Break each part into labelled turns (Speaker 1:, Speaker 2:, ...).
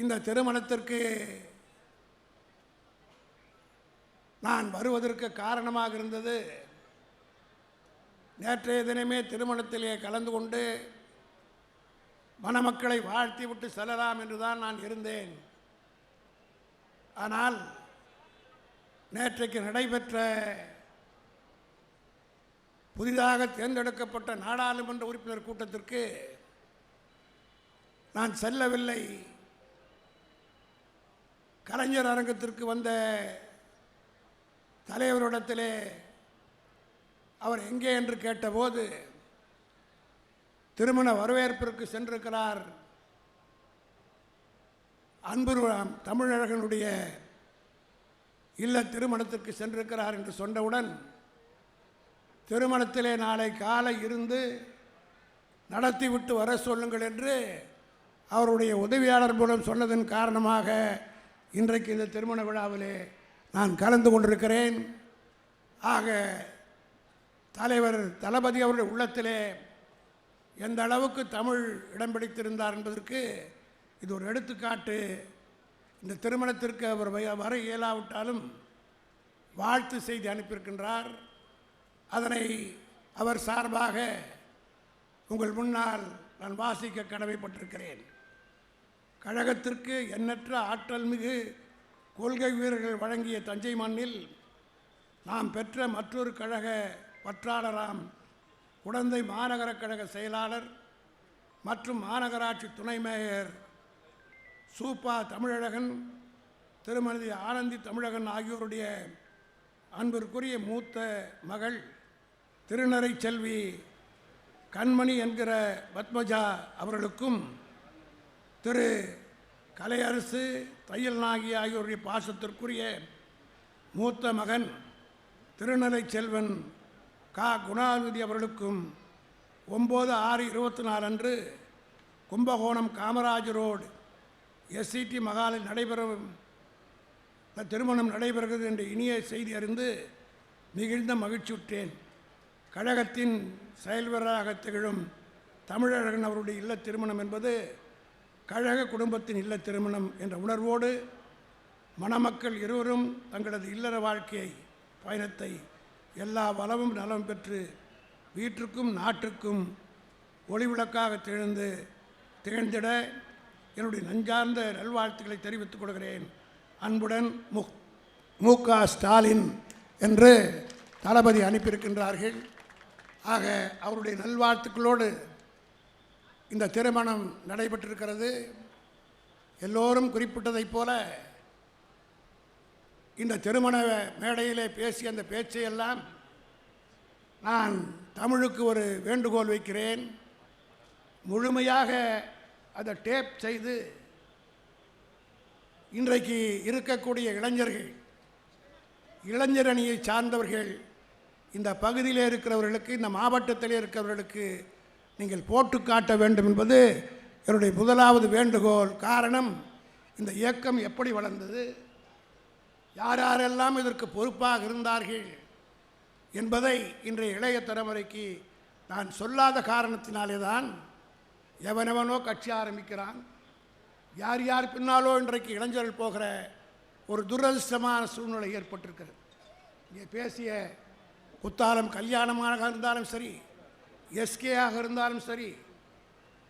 Speaker 1: இந்த திருமணத்திற்கு நான் வருவதற்கு காரணமாக இருந்தது. நேற்றைய தினமே திருமணத்திலே கலந்து கொண்டு மணமக்களை வாழ்த்தி விட்டு செல்லலாம் என்று தான் நான் இருந்தேன். ஆனால் நேற்றைக்கு நடைபெற்ற புதிதாக தேர்ந்தெடுக்கப்பட்ட நாடாளுமன்ற உறுப்பினர் கூட்டத்திற்கு நான் செல்லவில்லை. கலைஞர் அரங்கத்திற்கு வந்த தலைவரிடத்திலே அவர் எங்கே என்று கேட்டபோது திருமண வரவேற்பிற்கு சென்றிருக்கிறார் அன்பு தமிழகனுடைய இல்ல திருமணத்திற்கு சென்றிருக்கிறார் என்று சொன்னவுடன் திருமணத்திலே நாளை காலை இருந்து நடத்திவிட்டு வர சொல்லுங்கள் என்று அவருடைய உதவியாளர் மூலம் சொன்னதன் காரணமாக இன்றைக்கு இந்த திருமண விழாவிலே நான் கலந்து கொண்டிருக்கிறேன். ஆக தலைவர் தளபதி அவருடைய உள்ளத்திலே எந்த அளவுக்கு தமிழ் இடம் பிடித்திருந்தார் என்பதற்கு இது ஒரு எடுத்துக்காட்டு. இந்த திருமணத்திற்கு அவர் வர இயலாவிட்டாலும் வாழ்த்து செய்தி அனுப்பியிருக்கின்றார். அதனை அவர் சார்பாக உங்கள் முன்னால் நான் வாசிக்க கடமைப்பட்டிருக்கிறேன். கழகத்திற்கு எண்ணற்ற ஆற்றல் மிகு கொள்கை வீரர்கள் வழங்கிய தஞ்சை மண்ணில் நாம் பெற்ற மற்றொரு கழக வற்றாளராம் குழந்தை மாநகர கழக செயலாளர் மற்றும் மாநகராட்சி துணை மேயர் சூப்பா தமிழழகன் திருமதி ஆனந்தி தமிழகன் ஆகியோருடைய அன்பிற்குரிய மூத்த மகள் திருநரை செல்வி கண்மணி என்கிற பத்மஜா அவர்களுக்கும் திரு கலையரசு தையல் நாகி ஆகியோருடைய பாசத்திற்குரிய மூத்த மகன் திருநலை செல்வன் கா. குணாநிதி அவர்களுக்கும் ஒம்பது ஆறு இருபத்தி நாலு அன்று கும்பகோணம் காமராஜ் ரோடு எஸ்சிடி மகாலில் நடைபெறும் திருமணம் நடைபெறுகிறது என்ற இனிய செய்தி அறிந்து மிகுந்த மகிழ்ச்சியுற்றேன். கழகத்தின் செயல்வராக திகழும் தமிழழகன் அவருடைய இல்ல திருமணம் என்பது கழக குடும்பத்தின் இல்ல திருமணம் என்ற உணர்வோடு மணமக்கள் இருவரும் தங்களது இல்லற வாழ்க்கையை பயணத்தை எல்லா வளமும் நலம் பெற்று வீட்டிற்கும் நாட்டுக்கும் ஒளிவிளக்காக திகழ்ந்து திகழ்ந்திட என்னுடைய நஞ்சார்ந்த நல்வாழ்த்துக்களை தெரிவித்துக் கொள்கிறேன். அன்புடன் மு மு க ஸ்டாலின் என்று தளபதி அனுப்பியிருக்கின்றார்கள். ஆக அவருடைய நல்வாழ்த்துக்களோடு இந்த திருமணம் நடைபெற்றிருக்கிறது. எல்லோரும் குறிப்பிட்டதைப் போல இந்த திருமண மேடையிலே பேசிய அந்த பேச்சையெல்லாம் நான் தமிழுக்கு ஒரு வேண்டுகோள் வைக்கிறேன். முழுமையாக அதை டேப் செய்து இன்றைக்கு இருக்கக்கூடிய இளைஞர்கள் இளைஞர் அணியை சார்ந்தவர்கள் இந்த பகுதியில் இருக்கிறவர்களுக்கு இந்த மாவட்டத்தில் இருக்கிறவர்களுக்கு நீங்கள் போட்டு காட்ட வேண்டும் என்பது என்னுடைய முதலாவது வேண்டுகோள். காரணம் இந்த இயக்கம் எப்படி வளர்ந்தது? யார் யாரெல்லாம் இதற்கு பொறுப்பாக இருந்தார்கள் என்பதை இன்றைய இளைய தலைமுறைக்கு நான் சொல்லாத காரணத்தினாலே தான் எவனெவனோ கட்சி ஆரம்பிக்கிறான். யார் யார் பின்னாலோ இன்றைக்கு இளைஞர்கள் போகிற ஒரு துரதிருஷ்டமான சூழ்நிலை ஏற்பட்டிருக்கிறது. இங்கே பேசிய குத்தாலம் கல்யாணமாக இருந்தாலும் சரி எஸ்கேயாக இருந்தாலும் சரி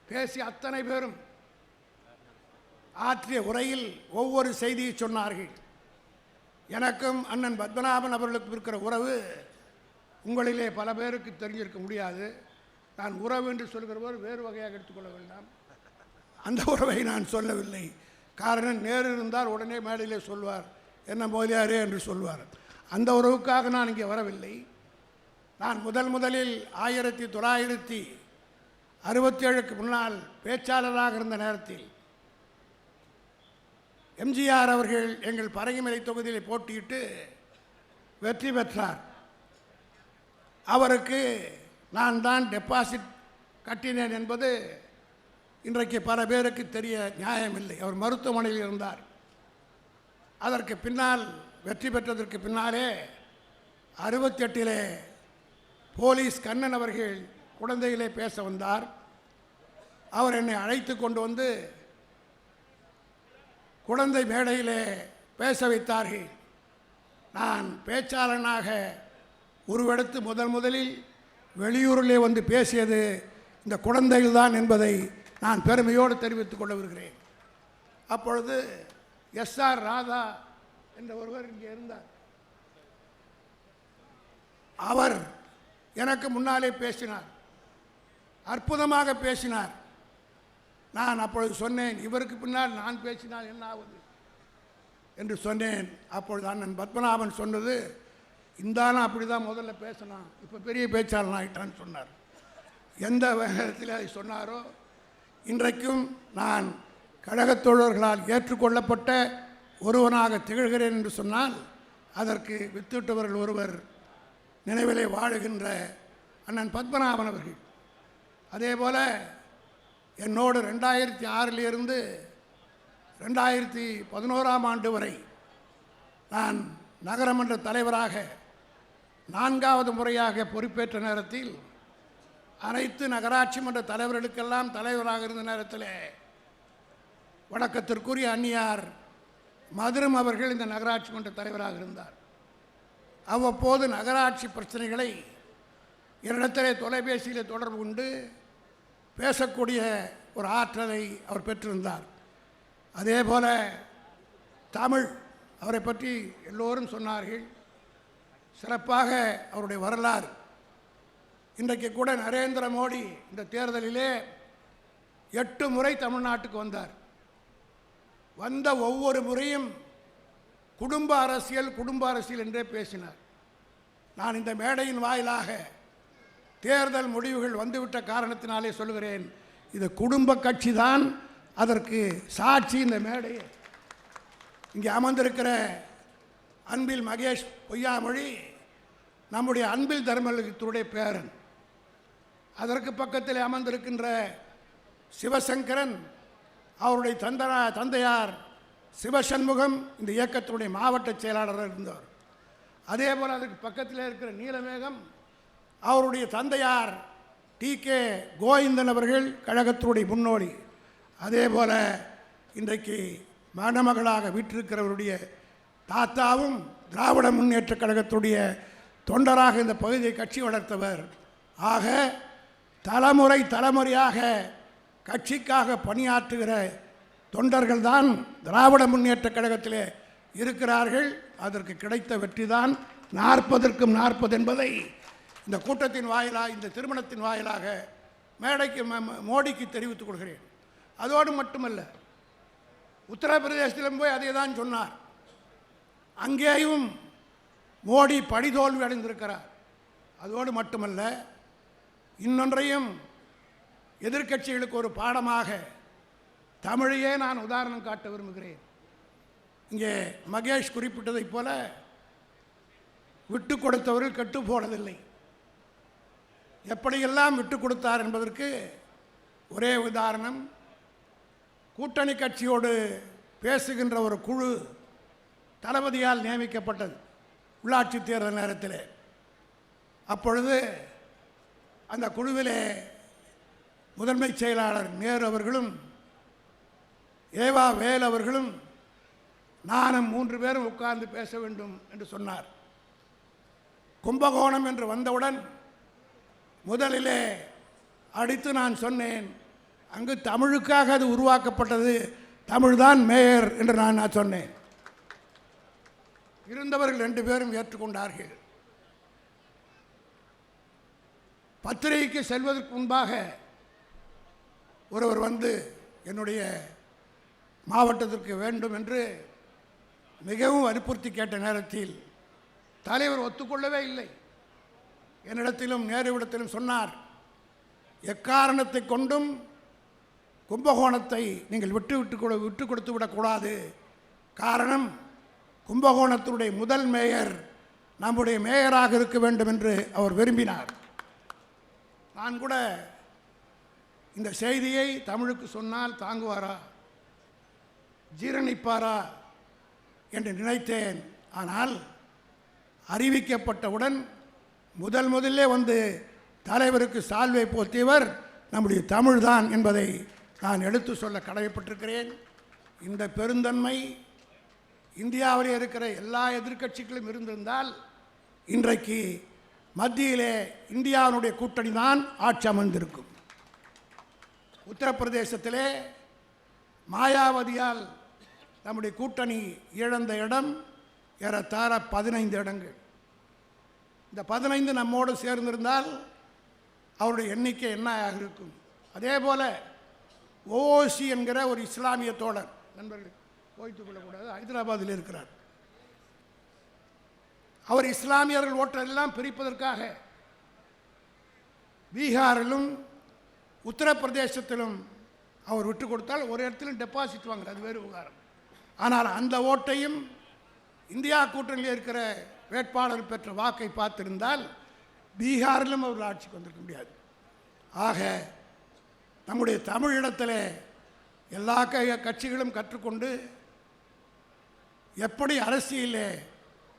Speaker 1: பேசிய அத்தனை பேரும் ஆற்றிய உரையில் ஒவ்வொரு செய்தியை சொன்னார்கள். எனக்கும் அண்ணன் பத்மநாபன் அவர்களுக்கும் இருக்கிற உறவு உங்களிலே பல பேருக்கு தெரிஞ்சிருக்க முடியாது. நான் உறவு என்று சொல்கிறவர் வேறு வகையாக எடுத்துக்கொள்ள வேண்டாம். அந்த உறவை நான் சொல்லவில்லை. காரணம் நேரு இருந்தால் உடனே மேடையிலே சொல்வார் என்ன மோதியாரே என்று சொல்வார். அந்த உறவுக்காக நான் இங்கே வரவில்லை. நான் முதல் முதலில் ஆயிரத்தி தொள்ளாயிரத்தி அறுபத்தி ஏழுக்கு முன்னால் பேச்சாளராக இருந்த நேரத்தில் எம்ஜிஆர் அவர்கள் எங்கள் பரங்கிமலை தொகுதியில் போட்டியிட்டு வெற்றி பெற்றார். அவருக்கு நான் தான் டெபாசிட் கட்டினேன் என்பது இன்றைக்கு பல பேருக்கு தெரிய நியாயமில்லை. அவர் மருத்துவமனையில் இருந்தார். அதற்கு பின்னால் வெற்றி பெற்றதற்கு பின்னாலே அறுபத்தெட்டிலே போலீஸ் கண்ணன் அவர்கள் குழந்தைகளே பேச வந்தார். அவர் என்னை அழைத்து கொண்டு வந்து குழந்தை மேடையிலே பேச வைத்தார்கள். நான் பேச்சாளனாக உருவெடுத்து முதல் முதலில் வெளியூரிலே வந்து பேசியது இந்த குழந்தைகள்தான் என்பதை நான் பெருமையோடு தெரிவித்துக் கொள்ள விருக்கிறேன் அப்பொழுது எஸ் ஆர் ராதா என்ற ஒருவர் இங்கே இருந்தார். அவர் எனக்கு முன்னாலே பேசினார். அற்புதமாக பேசினார். நான் அப்பொழுது சொன்னேன் இவருக்கு பின்னால் நான் பேசினால் என்ன ஆகுது என்று சொன்னேன். அப்பொழுது அண்ணன் பத்மநாபன் சொன்னது இந்தானா அப்படி தான் முதல்ல பேசினான் இப்போ பெரிய பேச்சாளன் ஆகிட்டான்னு சொன்னார். எந்த வேகத்தில் அதை சொன்னாரோ இன்றைக்கும் நான் கழகத் தோழர்களால் ஏற்றுக்கொள்ளப்பட்ட ஒருவனாக திகழ்கிறேன் என்று சொன்னால் அதற்கு வித்திட்டவர்கள் ஒருவர் நினைவிலே வாழுகின்ற அண்ணன் பத்மநாபன் அவர்கள். அதே போல் என்னோடு ரெண்டாயிரத்தி ஆறிலிருந்து ரெண்டாயிரத்தி பதினோராம் ஆண்டு வரை நான் நகரமன்ற தலைவராக நான்காவது முறையாக பொறுப்பேற்ற நேரத்தில் அனைத்து நகராட்சி மன்ற தலைவர்களுக்கெல்லாம் தலைவராக இருந்த நேரத்தில் வணக்கத்திற்குரிய அந்நியார் மதுரம் அவர்கள் இந்த நகராட்சி மன்ற தலைவராக இருந்தார். அவ்வப்போது நகராட்சி பிரச்சனைகளை என்னிடத்திலே தொலைபேசியில் தொடர்பு கொண்டு பேசக்கூடிய ஒரு ஆற்றலை அவர் பெற்றிருந்தார். அதே போல தமிழ் அவரை பற்றி எல்லோரும் சொன்னார்கள். சிறப்பாக அவருடைய வரலாறு. இன்றைக்கு கூட நரேந்திர மோடி இந்த தேர்தலிலே எட்டு முறை தமிழ்நாட்டுக்கு வந்தார். வந்த ஒவ்வொரு முறையும் குடும்ப அரசியல் குடும்ப அரசியல் என்றே பேசினார். நான் இந்த மேடையின் வாயிலாக தேர்தல் முடிவுகள் வந்துவிட்ட காரணத்தினாலே சொல்கிறேன் இது குடும்ப கட்சி தான் அதற்கு சாட்சி இந்த மேடை இங்கே அமர்ந்திருக்கிற அன்பில் மகேஷ் பொய்யாமொழி நம்முடைய அன்பில் தர்மலிங்கத்துடைய பேரன். அதற்கு பக்கத்தில் அமர்ந்திருக்கின்ற சிவசங்கரன் அவருடைய தந்தரா தந்தையார் சிவசண்முகம் இந்த இயக்கத்தினுடைய மாவட்ட செயலாளராக இருந்தவர். அதே போல் அதுக்கு பக்கத்தில் இருக்கிற நீலமேகம் அவருடைய தந்தையார் டி கே கோவிந்தன் அவர்கள் கழகத்தினுடைய முன்னோடி. அதே போல் இன்றைக்கு மணமகளாக வீற்றிருக்கிறவருடைய தாத்தாவும் திராவிட முன்னேற்ற கழகத்துடைய தொண்டராக இந்த பகுதியை கட்சி வளர்த்தவர். ஆக தலைமுறை தலைமுறையாக கட்சிக்காக பணியாற்றுகிற தொண்டர்கள் தான் திராவிட முன்னேற்ற கழகத்திலே இருக்கிறார்கள். அதற்கு கிடைத்த வெற்றி தான் நாற்பதற்கும் நாற்பது என்பதை இந்த கூட்டத்தின் வாயிலாக இந்த திருமணத்தின் வாயிலாக மேடைக்கு ம- ம- மோடிக்கு தெரிவித்துக் கொள்கிறேன். அதோடு மட்டுமல்ல உத்தரப்பிரதேசத்திலும் போய் அதே தான் சொன்னார். அங்கேயும் மோடி படிதோல்வி அடைந்திருக்கிறார். அதோடு மட்டுமல்ல இன்னொன்றையும் எதிர்க்கட்சிகளுக்கு ஒரு பாடமாக தமிழையே நான் உதாரணம் காட்ட விரும்புகிறேன். இங்கே மகேஷ் குறிப்பிட்டதைப் போல விட்டு கொடுத்தவர்கள் கெட்டு போனதில்லை. எப்படியெல்லாம் விட்டு கொடுத்தார் என்பதற்கு ஒரே உதாரணம் கூட்டணி கட்சியோடு பேசுகின்ற ஒரு குழு தளபதியால் நியமிக்கப்பட்டது உள்ளாட்சி தேர்தல் நேரத்தில். அப்பொழுது அந்த குழுவிலே முதன்மைச் செயலாளர் நேரு அவர்களும் ஏவா வேல் அவர்களும் நானும் மூன்று பேரும் உட்கார்ந்து பேச வேண்டும் என்று சொன்னார். கும்பகோணம் என்று வந்தவுடன் முதலிலே அடித்து நான் சொன்னேன் அங்கு தமிழுக்காக அது உருவாக்கப்பட்டது தமிழ்தான் மேயர் என்று நான் நான் சொன்னேன். இருந்தவர்கள் ரெண்டு பேரும் ஏற்றுக்கொண்டார்கள். பத்திரிகைக்கு செல்வதற்கு முன்பாக ஒருவர் வந்து என்னுடைய மாவட்டத்திற்கு வேண்டும் என்று மிகவும் வற்புறுத்தி கேட்ட நேரத்தில் தலைவர் ஒத்துக்கொள்ளவே இல்லை. என்னிடத்திலும் நேருவிடத்திலும் சொன்னார் எக்காரணத்தை கொண்டும் கும்பகோணத்தை நீங்கள் விட்டு விட்டு கொடு விட்டு கொடுத்து விடக்கூடாது காரணம் கும்பகோணத்தினுடைய முதல் மேயர் நம்முடைய மேயராக இருக்க வேண்டும் என்று அவர் விரும்பினார். நான் கூட இந்த செய்தியை தமிழுக்கு சொன்னால் தாங்குவாரா? ஜீரணிப்பாரா என்று நினைத்தேன். ஆனால் அறிவிக்கப்பட்டவுடன் முதல் முதல்லே வந்து தலைவருக்கு சால்வை போத்தியவர் நம்முடைய தமிழ்தான் என்பதை நான் எடுத்து சொல்ல கடமைப்பட்டிருக்கிறேன். இந்த பெருந்தன்மை இந்தியாவிலே இருக்கிற எல்லா எதிர்க்கட்சிகளும் இருந்திருந்தால் இன்றைக்கு மத்தியிலே இந்தியாவினுடைய கூட்டணி தான் ஆட்சி அமர்ந்திருக்கும். உத்தரப்பிரதேசத்திலே மாயாவதியால் நம்முடைய கூட்டணி இழந்த இடம் ஏறத்தாழ பதினைந்து இடங்கள். இந்த பதினைந்து நம்மோடு சேர்ந்திருந்தால் அவருடைய எண்ணிக்கை என்ன இருக்கும்? அதே போல ஓசி என்கிற ஒரு இஸ்லாமிய தோழர் நண்பர்கள் போய்த்து கொள்ளக்கூடாது ஹைதராபாத்தில் இருக்கிறார். அவர் இஸ்லாமியர்கள் ஓட்டெல்லாம் பிரிப்பதற்காக பீகாரிலும் உத்தரப்பிரதேசத்திலும் அவர் விட்டு கொடுத்தால் ஒரு இடத்திலும் டெபாசிட் வாங்குறது அது வேறு விவகாரம். ஆனால் அந்த ஓட்டையும் இந்தியா கூட்டணியில் இருக்கிற வேட்பாளர் பெற்ற வாக்கை பார்த்திருந்தால் பீகாரிலும் அவர் ஆட்சிக்கு வந்திருக்க முடியாது. ஆக நம்முடைய தமிழிடத்தில் எல்லா க கட்சிகளும் கற்றுக்கொண்டு எப்படி அரசியலே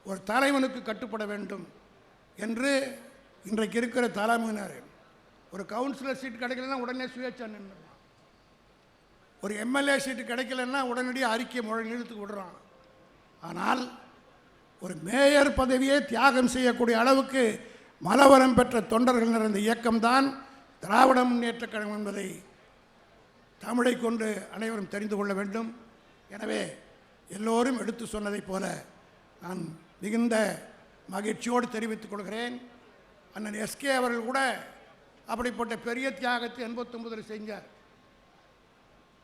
Speaker 1: ஒரு தலைவனுக்கு கட்டுப்பட வேண்டும் என்று இன்றைக்கு இருக்கிற தலைமையினர் ஒரு கவுன்சிலர் சீட் கிடைக்கலன்னா உடனே சுயேட்சை நின்று ஒரு எம்எல்ஏ சீட்டு கிடைக்கலன்னா உடனடியாக அறிக்கை முழு நிறுத்துக்கு விடுறான். ஆனால் ஒரு மேயர் பதவியை தியாகம் செய்யக்கூடிய அளவுக்கு மலவரம் பெற்ற தொண்டர்கள் நிறைந்த இயக்கம்தான் திராவிட முன்னேற்ற கழகம் என்பதை தமிழை கொண்டு அனைவரும் தெரிந்து கொள்ள வேண்டும். எனவே எல்லோரும் எடுத்து சொன்னதைப் போல நான் மிகுந்த மகிழ்ச்சியோடு தெரிவித்துக் கொள்கிறேன். அண்ணன் எஸ்கே அவர்கள் கூட அப்படிப்பட்ட பெரிய தியாகத்தை எண்பத்தொன்பதில் செஞ்சார்.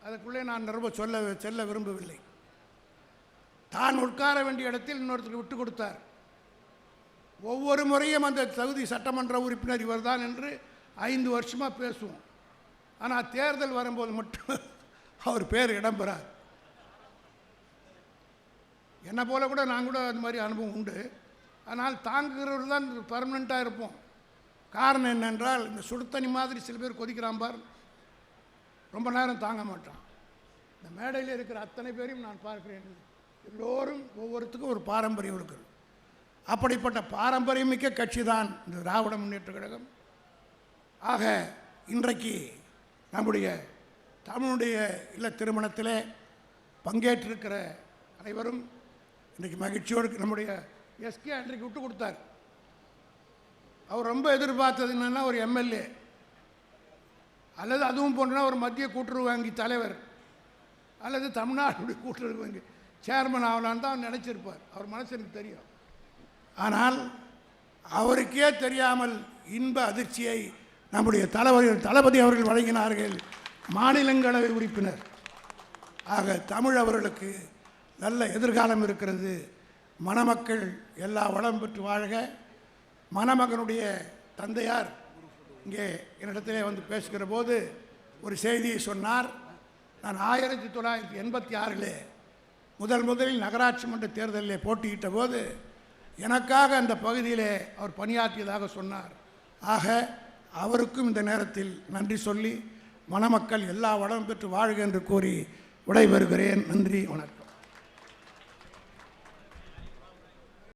Speaker 1: அதுக்குள்ளே நான் ரொம்ப சொல்ல செல்ல விரும்பவில்லை. தான் உட்கார வேண்டிய இடத்தில் இன்னொருத்தருக்கு விட்டு கொடுத்தார். ஒவ்வொரு முறையும் அந்த தகுதி சட்டமன்ற உறுப்பினர் இவர்தான் என்று ஐந்து வருஷமாக பேசுவோம். ஆனால் தேர்தல் வரும்போது மட்டும் அவர் பேர் இடம்பெறார். என்னை போல கூட நான் கூட அந்த மாதிரி அனுபவம் உண்டு. ஆனால் தாங்குகிறவர் தான் பர்மனெண்ட்டாக இருப்போம். காரணம் என்னென்றால் இந்த சுடுத்தண்ணி மாதிரி சில பேர் கொதிக்கிறான் பார் ரொம்ப நேரம் தாங்க மாட்டான். இந்த மேடையில் இருக்கிற அத்தனை பேரையும் நான் பார்க்கிறேன். எல்லோரும் ஒவ்வொருத்துக்கும் ஒரு பாரம்பரியம் இருக்குது. அப்படிப்பட்ட பாரம்பரியமிக்க கட்சி தான் இந்த திராவிட முன்னேற்ற கழகம். ஆக இன்றைக்கு நம்முடைய தமிழுடைய இல்ல திருமணத்திலே பங்கேற்றிருக்கிற அனைவரும் இன்றைக்கு மகிழ்ச்சியோடு நம்முடைய எஸ்கே அன்றைக்கு விட்டு கொடுத்தார். அவர் ரொம்ப எதிர்பார்த்தது என்னென்னா ஒரு எம்எல்ஏ. அல்லது அதுவும் போன்றனா ஒரு மத்திய கூட்டுறவு வங்கி தலைவர் அல்லது தமிழ்நாடு கூட்டுறவு வங்கி சேர்மன் ஆகலான்னு தான் நினச்சிருப்பார். அவர் மனசு எனக்கு தெரியும். ஆனால் அவருக்கே தெரியாமல் இன்ப அதிர்ச்சியை நம்முடைய தலைவர் தளபதி அவர்கள் வழங்கினார்கள் மாநிலங்களவை உறுப்பினர். ஆக தமிழ் அவர்களுக்கு நல்ல எதிர்காலம் இருக்கிறது. மணமக்கள் எல்லா வளம் பெற்று வாழ்க. மணமகனுடைய தந்தையார் இங்கே என்னிடத்திலே வந்து பேசுகிற போது ஒரு செய்தியை சொன்னார். நான் ஆயிரத்தி தொள்ளாயிரத்தி எண்பத்தி ஆறில் முதல் முதலில் நகராட்சி மன்ற தேர்தலில் போட்டியிட்ட போது எனக்காக அந்த பகுதியிலே அவர் பணியாற்றியதாக சொன்னார். ஆக அவருக்கும் இந்த நேரத்தில் நன்றி சொல்லி மணமக்கள் எல்லா வளம் பெற்று வாழ்க என்று கூறி விடைபெறுகிறேன். நன்றி வணக்கம்.